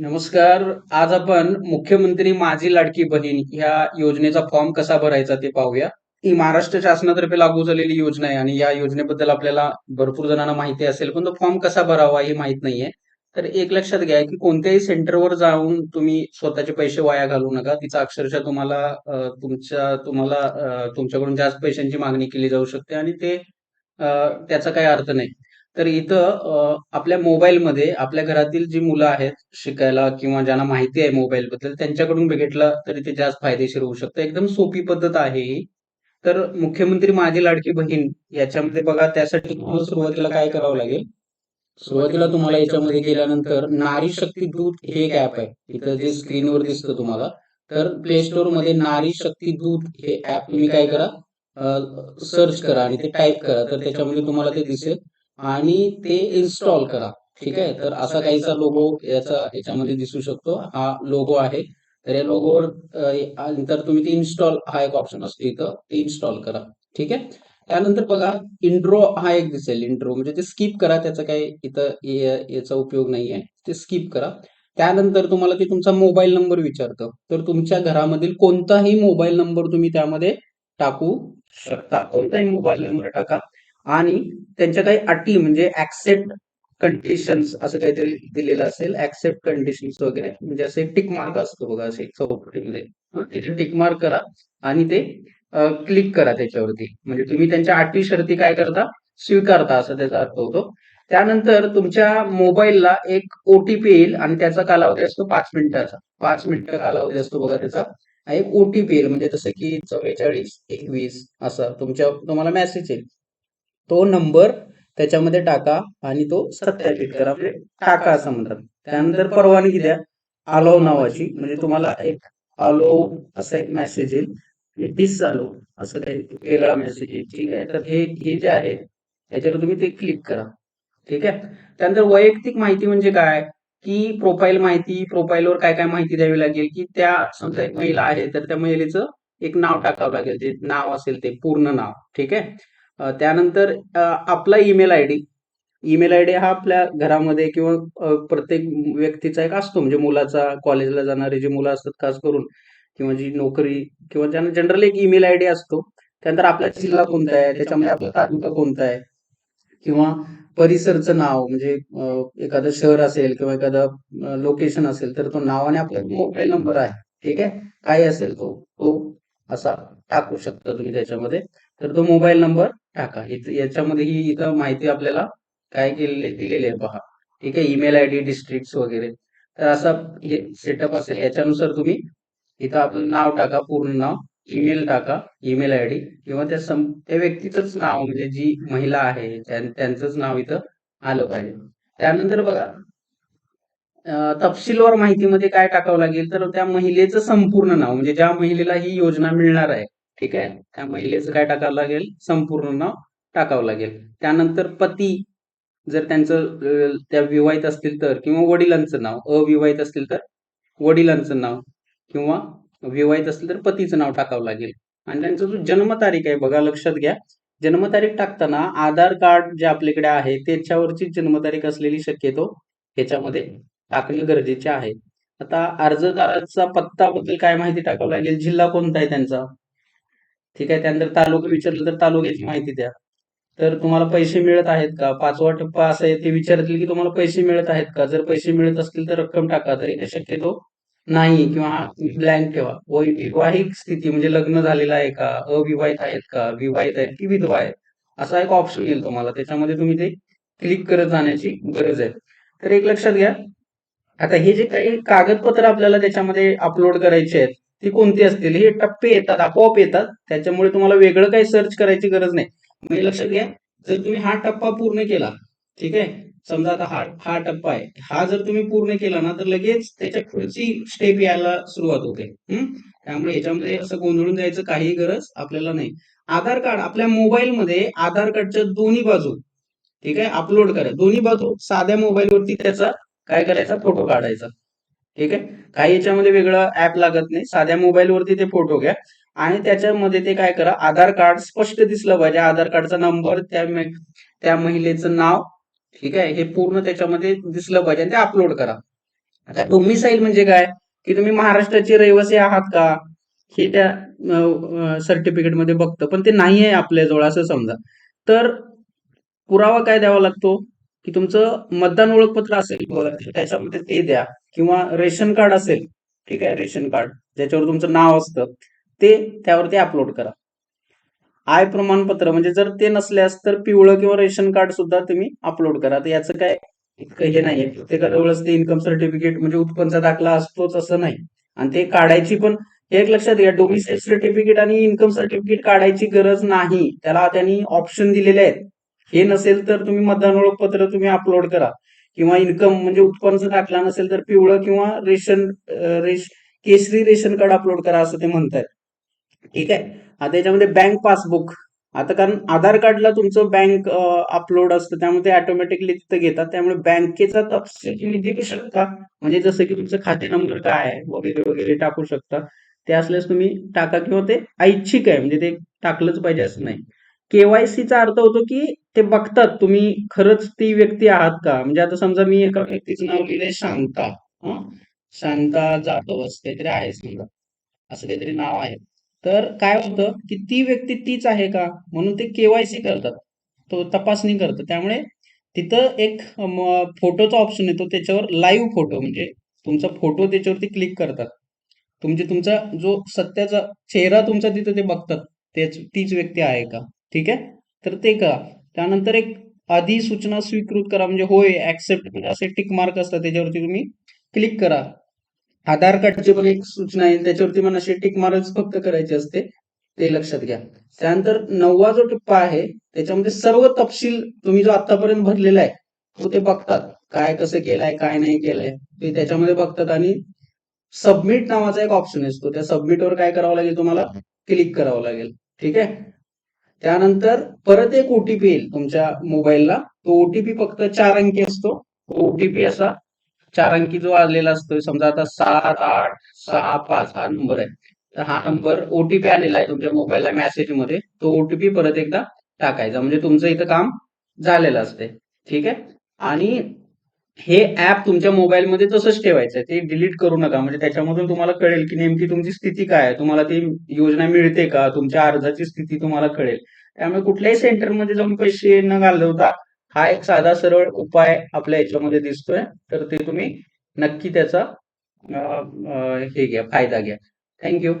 नमस्कार. आज आपण मुख्यमंत्री माझी लाडकी बहीण ह्या योजनेचा फॉर्म कसा भरायचा ते पाहूया. ही महाराष्ट्र शासनातर्फे लागू झालेली योजना आहे आणि या योजनेबद्दल आपल्याला भरपूर जणांना माहिती असेल पण तो फॉर्म कसा भरावा हे माहीत नाहीये. तर एक लक्षात घ्या की कोणत्याही सेंटरवर जाऊन तुम्ही स्वतःचे पैसे वाया घालू नका. तिचा अक्षरशः तुम्हाला तुमच्या तुम्हाला तुमच्याकडून जास्त पैशांची मागणी केली जाऊ शकते आणि ते त्याचा काही अर्थ नाही. तर इथं आपल्या मोबाईलमध्ये आपल्या घरातील जी मुलं आहेत शिकायला किंवा ज्यांना माहिती आहे मोबाईल बद्दल त्यांच्याकडून बघितलं तरी ते जास्त फायदेशीर होऊ शकतं. एकदम सोपी पद्धत आहे ही. तर मुख्यमंत्री माझी लाडकी बहीण याच्यामध्ये बघा त्यासाठी तुम्हाला सुरुवातीला काय करावं लागेल? सुरुवातीला तुम्हाला याच्यामध्ये गेल्यानंतर नारी शक्ती दूत हे एक ऍप आहे. इथं जे स्क्रीनवर दिसतं तुम्हाला. तर प्ले स्टोरमध्ये नारी शक्ती दूत हे ऍप तुम्ही काय करा? सर्च करा आणि ते टाईप करा. तर त्याच्यामध्ये तुम्हाला ते दिसेल. आणि ते इन्स्टॉल करा. ठीक आहे? तर असा काहीचा लोगो याचा याच्यामध्ये दिसू शकतो. हा लोगो आहे. तर या लोगोवर नंतर तुम्ही ते इन्स्टॉल हा एक ऑप्शन असतो इथं. ते इन्स्टॉल करा. ठीक आहे? त्यानंतर बघा इंट्रो हा एक दिसेल. इंट्रो म्हणजे ते स्किप करा. त्याचा काही इथं याचा उपयोग नाही आहे ते स्किप करा. त्यानंतर तुम्हाला ते तुमचा मोबाईल नंबर विचारतं. तर तुमच्या घरामधील कोणताही मोबाईल नंबर तुम्ही त्यामध्ये टाकू शकता. कोणताही मोबाईल नंबर टाका. आणि त्यांच्या काही अटी म्हणजे ऍक्सेप्ट कंडिशन्स असं काहीतरी दिलेलं असेल. ऍक्सेप्ट कंडिशन्स वगैरे. म्हणजे असे टिक मार्क असतो बघा असे चौकटीमध्ये. तिथे टिक मार्क करा आणि ते क्लिक करा त्याच्यावरती. म्हणजे तुम्ही त्यांच्या अटी शर्ती काय करता? स्वीकारता असं त्याचा अर्थ होतो. त्यानंतर तुमच्या मोबाईलला एक ओटीपी येईल आणि त्याचा कालावधी असतो पाच मिनिटाचा. पाच मिनिटं कालावधी असतो बघा त्याचा. एक ओटीपी येईल. म्हणजे जसं की चव्वेचाळीस एकवीस असं तुमच्या तुम्हाला मेसेज येईल. तो नंबर त्याच्यामध्ये टाका आणि तो सत्यापित करा. म्हणजे टाका असं म्हणतात. त्यानंतर परवानगी द्या. आलो नावाची. म्हणजे तुम्हाला एक आलो असा एक मेसेज येईल. म्हणजे डिस आलो असं काही वेगळा मेसेज येईल. ठीक आहे? तर हे हे जे आहे याच्यावर तुम्ही ते क्लिक करा. ठीक आहे? त्यानंतर वैयक्तिक माहिती म्हणजे काय? की प्रोफाईल माहिती प्रोफाईलवर काय काय माहिती द्यावी लागेल? की त्या समजा एक महिला आहे तर त्या महिलेचं एक नाव टाकावं लागेल. जे नाव असेल ते पूर्ण नाव. ठीक आहे? त्यानंतर आपला email I D. Email I D हा आपल्या घरामध्ये किंवा प्रत्येक व्यक्तीचा एक असतो. म्हणजे मुलाचा कॉलेजला जाणारे जे मुलं असतात खास करून किंवा जी नोकरी किंवा ज्यांना जनरली एक ईमेल आय डी असतो. त्यानंतर आपला जिल्हा कोणता आहे? त्याच्यामध्ये आपला तालुका कोणता आहे? किंवा परिसरचं नाव म्हणजे एखादं शहर असेल किंवा एखादं लोकेशन असेल तर तो नाव आणि आपला मोबाईल नंबर आहे. ठीक आहे? काय असेल तो तो असा टाकू शकता तुम्ही त्याच्यामध्ये. तर तो मोबाईल नंबर टाका. याच्यामध्ये ही इथं माहिती आपल्याला काय केलेली दिलेली आहे पहा ठीक आहे? ईमेल आय डी डिस्ट्रिक्ट वगैरे. तर असा हे सेटअप असेल याच्यानुसार तुम्ही इथं आपलं नाव टाका पूर्ण नाव ईमेल टाका ईमेल आय डी किंवा त्या सं त्या व्यक्तीचंच नाव म्हणजे जी महिला आहे त्यांचंच नाव इथं आलं पाहिजे. त्यानंतर बघा तपशीलवार माहितीमध्ये काय टाकावं लागेल? तर त्या महिलेचं संपूर्ण नाव म्हणजे ज्या महिलेला ही योजना मिळणार आहे ठीक आहे? त्या महिलेचं काय टाकावं लागेल? संपूर्ण नाव टाकावं लागेल. त्यानंतर पती जर त्यांचं त्या विवाहित असतील तर किंवा वडिलांचं नाव अविवाहित असतील तर वडिलांचं नाव किंवा विवाहित असेल तर पतीचं नाव टाकावं लागेल. आणि त्यांचा जो जन्मतारीख आहे बघा लक्षात घ्या. जन्मतारीख टाकताना आधार कार्ड जे आपल्याकडे आहे त्याच्यावरची जन्मतारीख असलेली शक्यतो ह्याच्यामध्ये टाकणे गरजेचे आहे. आता अर्जदाराचा पत्ताबद्दल काय माहिती टाकावं लागेल? जिल्हा कोणता आहे त्यांचा? ठीक आहे त्यानंतर तालुका विचारलं तर तालुक्याची माहिती द्या. तर तुम्हाला पैसे मिळत आहेत का? पाचवा टप्पा असा आहे ते विचारतील की तुम्हाला पैसे मिळत आहेत का? जर पैसे मिळत असतील तर रक्कम टाका तर शक्यतो नाही किंवा ब्लँक ठेवा. वैवाहिक स्थिती म्हणजे लग्न झालेलं आहे का? अविवाहित आहेत का? विवाहित आहेत की विधवा आहेत? असा एक ऑप्शन येईल तुम्हाला. त्याच्यामध्ये तुम्ही ते क्लिक करत जाण्याची गरज आहे. तर एक लक्षात घ्या. आता हे जे काही कागदपत्र आपल्याला त्याच्यामध्ये अपलोड करायचे आहेत ती कोणती असतील? हे टप्पे येतात आपोआप येतात. त्याच्यामुळे तुम्हाला वेगळं काही सर्च करायची गरज नाही. म्हणजे लक्षात घ्या. जर तुम्ही हा टप्पा पूर्ण केला ठीक आहे? समजा आता हा हा टप्पा आहे. हा जर तुम्ही पूर्ण केला ना तर लगेच त्याच्या पुढची स्टेप यायला सुरुवात होते. त्यामुळे याच्यामध्ये असं गोंधळून जायचं काही गरज आपल्याला नाही. आधार कार्ड आपल्या मोबाईलमध्ये आधार कार्डच्या दोन्ही बाजू ठीक आहे? अपलोड करा. दोन्ही बाजू साध्या मोबाईलवरती त्याचा काय करायचा? फोटो काढायचा. ठीक आहे? काही याच्यामध्ये वेगळं ऍप लागत नाही. साध्या मोबाईलवरती ते फोटो घ्या. आणि त्याच्यामध्ये ते काय करा आधार कार्ड स्पष्ट दिसलं पाहिजे. आधार कार्डचा नंबर त्या त्या महिलेचं नाव ठीक आहे? हे पूर्ण त्याच्यामध्ये दिसलं पाहिजे आणि ते अपलोड करा. आता डोमिसाईल म्हणजे काय? की तुम्ही महाराष्ट्राचे रहिवासी आहात का? हे त्या सर्टिफिकेटमध्ये बघतं. पण ते नाही आहे आपल्याजवळ असं समजा. तर पुरावा काय द्यावा लागतो? की तुमचं मतदान ओळखपत्र असेल त्याच्यामध्ये ते द्या. किंवा रेशन कार्ड असेल ठीक आहे रेशन कार्ड ज्याच्यावर तुमचं नाव असतं ते त्यावरती अपलोड करा. आय प्रमाणपत्र म्हणजे जर ते नसल्यास तर पिवळं किंवा रेशन कार्ड सुद्धा तुम्ही अपलोड करा. तर याचं काय इतकं हे नाहीये. प्रत्येकाजवळच ते इन्कम सर्टिफिकेट म्हणजे उत्पन्नचा दाखला असतोच असं नाही. आणि ते काढायची पण एक लक्षात घ्या डोमिसाईल सर्टिफिकेट आणि इन्कम सर्टिफिकेट काढायची गरज नाही. त्याला त्यांनी ऑप्शन दिलेले आहेत. हे नसेल तर तुम्ही मतदान ओळखपत्र तुम्ही अपलोड करा. किंवा इन्कम म्हणजे उत्पन्न दाखला नसेल तर पिवळं किंवा रेशन रेश केसरी रेशन कार्ड अपलोड करा असं ते म्हणतात ठीक आहे? आता त्याच्यामध्ये बँक पासबुक आता कारण आधार कार्डला तुमचं बँक अपलोड असतं त्यामुळे ते ऑटोमॅटिकली तिथं घेतात. त्यामुळे बँकेचा तपशील तुम्ही देऊ शकता. म्हणजे जसं की तुमचं खाते नंबर काय आहे वगैरे वगैरे टाकू शकता. ते असल्यास तुम्ही टाका किंवा ते ऐच्छिक आहे. म्हणजे ते टाकलंच पाहिजे असं नाही. केवायसीचा अर्थ होतो की ते बघतात तुम्ही खरंच ती व्यक्ती आहात का? म्हणजे आता समजा मी एका व्यक्तीचं नाव लिहिले शांता. शांता जाधव असं काहीतरी आहे समजा असं काहीतरी नाव आहे. तर काय होतं की ती व्यक्ती तीच आहे का? म्हणून ते केवायसी करतात. तो तपासणी करतात त्यामुळे तिथं एक फोटोचा ऑप्शन येतो त्याच्यावर लाईव्ह फोटो म्हणजे तुमचा फोटो त्याच्यावरती क्लिक करतात. तुमचे तुमचा जो सत्याचा चेहरा तुमचा तिथं ते बघतात. तेच तीच व्यक्ती आहे का? ठीक आहे? तर ते करा. त्यानंतर एक अधिसूचना स्वीकृत करा म्हणजे होय ऍक्सेप्ट असे टिक मार्क असतात त्याच्यावरती तुम्ही क्लिक करा. आधार कार्डची पण एक सूचना आहे त्याच्यावरती पण असे टिक मार्क्स फक्त करायचे असते ते लक्षात घ्या. त्यानंतर नववा जो टप्पा आहे त्याच्यामध्ये सर्व तपशील तुम्ही जो आतापर्यंत भरलेला आहे तो ते बघतात. काय कसं केलंय काय नाही केलंय ते त्याच्यामध्ये बघतात आणि सबमिट नावाचा एक ऑप्शन असतो. त्या सबमिट वर काय करावं लागेल तुम्हाला? क्लिक करावं लागेल. ठीक आहे? त्यानंतर परत एक ओटीपी येईल तुमच्या मोबाईलला. तो ओटीपी फक्त चार अंकी असतो. ओटीपी असा चार अंकी जो आलेला असतो समजा आता सात आठ सहा पाच हा नंबर आहे. तर हा नंबर ओटीपी आलेला आहे तुमच्या मोबाईलला मेसेजमध्ये तो ओटीपी परत एकदा टाकायचा. म्हणजे तुमचं इथं काम झालेलं असते ठीक आहे? आणि हे ऍप तुमच्या मोबाईलमध्ये तसंच ठेवायचं आहे ते डिलीट करू नका. म्हणजे त्याच्यामधून तुम्हाला कळेल की नेमकी तुमची स्थिती काय आहे. तुम्हाला ती योजना मिळते का? तुमच्या अर्जाची स्थिती तुम्हाला कळेल. त्यामुळे कुठल्याही सेंटरमध्ये जाऊन पैसे न घालवता हा एक साधा सरळ उपाय आपल्या याच्यामध्ये दिसतोय. तर ते तुम्ही नक्की त्याचा हे घ्या फायदा घ्या. थँक्यू